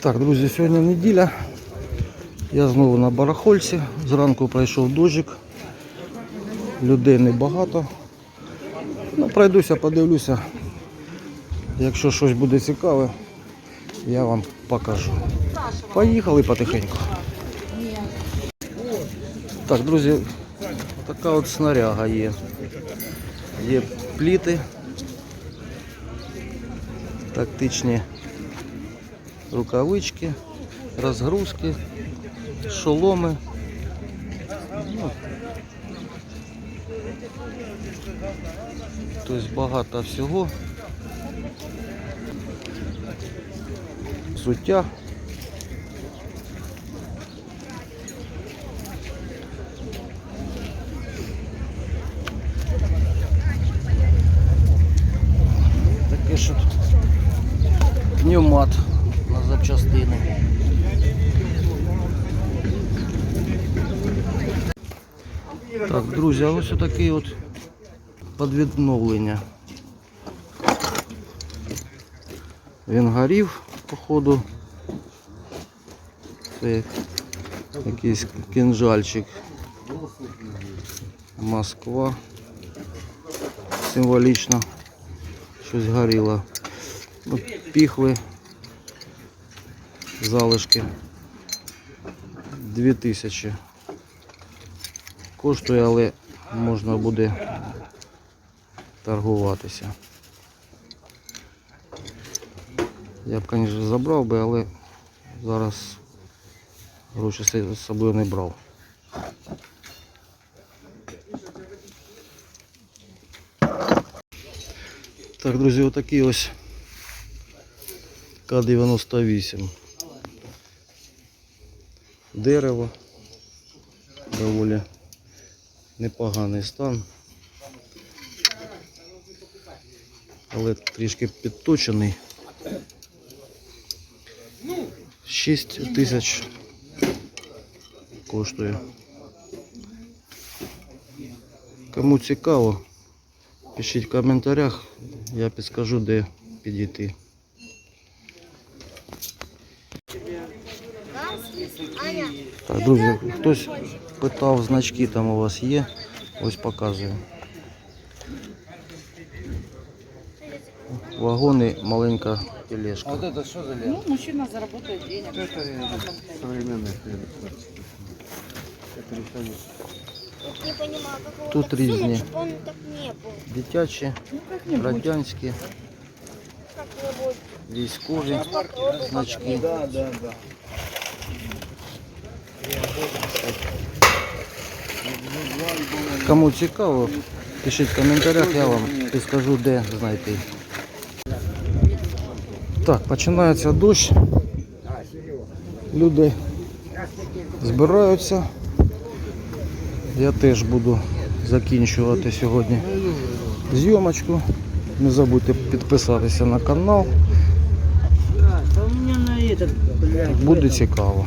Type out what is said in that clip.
Так, друзі, сьогодні неділя. Я знову на барахольці. Зранку пройшов дощик. Людей небагато. Ну, пройдуся, подивлюся. Якщо щось буде цікаве, я вам покажу. Поїхали потихеньку. Так, друзі, така от снаряга є. Є пліти, тактичні рукавички, розгрузки, шоломи. Ну, тобто багато всього. Взуття. Таке що тут пневмат запчастини. Так, друзі, а ось такий от підвідновлення. Він горів, походу. Це як якийсь кінжальчик. Москва. Символічно щось горіло. Піхви, залишки. 2000. Коштує, але можна буде торгуватися. Я б, звісно, забрав би, але зараз гроші з собою не брав. Так, друзі, отакий ось К-98. Дерево. Доволі непоганий стан. Але трішки підточений. 6 тисяч коштує. Кому цікаво, пишіть в коментарях, я підскажу, де підійти. Так, друзі, хтось питав, значки там у вас є. Ось показую. Вагони, маленька тележка. Вот это что за лето? Ну, мужчина заработает денег. Это современное Это решение. Не понимаю, как его Тут так сунуть, різні. чтобы он так не был. Дитячі, Ну, как-нибудь. радянські, Как-нибудь. військові Сейчас попробую значки. как-нибудь. Да, да, да. Кому цікаво, пишіть в коментарях, я вам підскажу, де знайти. Так, починається дощ. Люди збираються. Я теж буду закінчувати сьогодні зйомочку. Не забудьте підписатися на канал. Буде цікаво.